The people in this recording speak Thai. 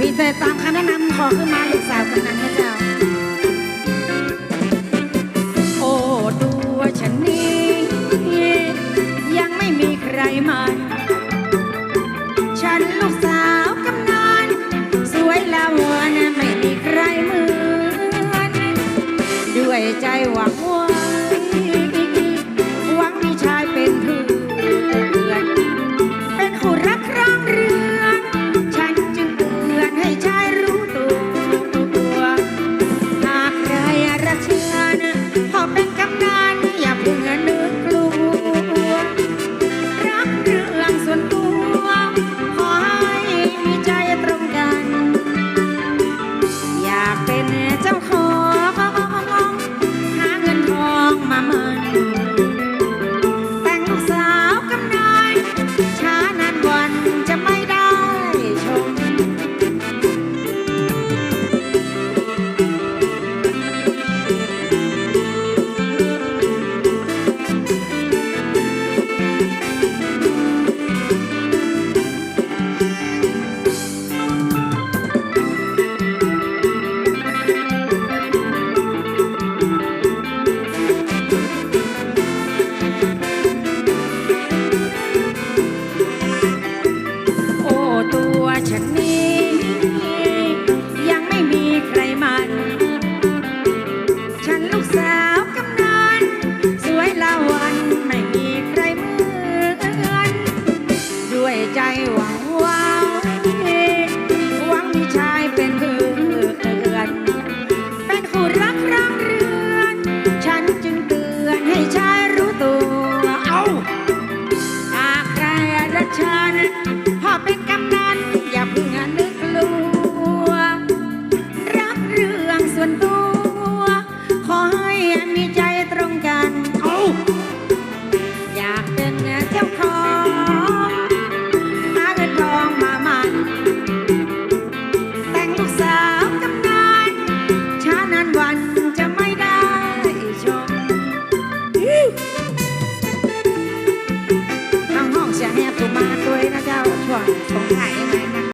พี่เตตามคำแนะนำขอขึ้นมาลูกสาวกำนันนะเจ้า โอ้ตัวฉันนี้ ยังไม่มีใครมาฉันลูกสาวกำนันสวยละวันไม่มีใครเหมือน ด้วยใจหวัง ใจหวังหว่าหวังมีชายเป็นเพื่อน นะเจ้าช่วงสงกราน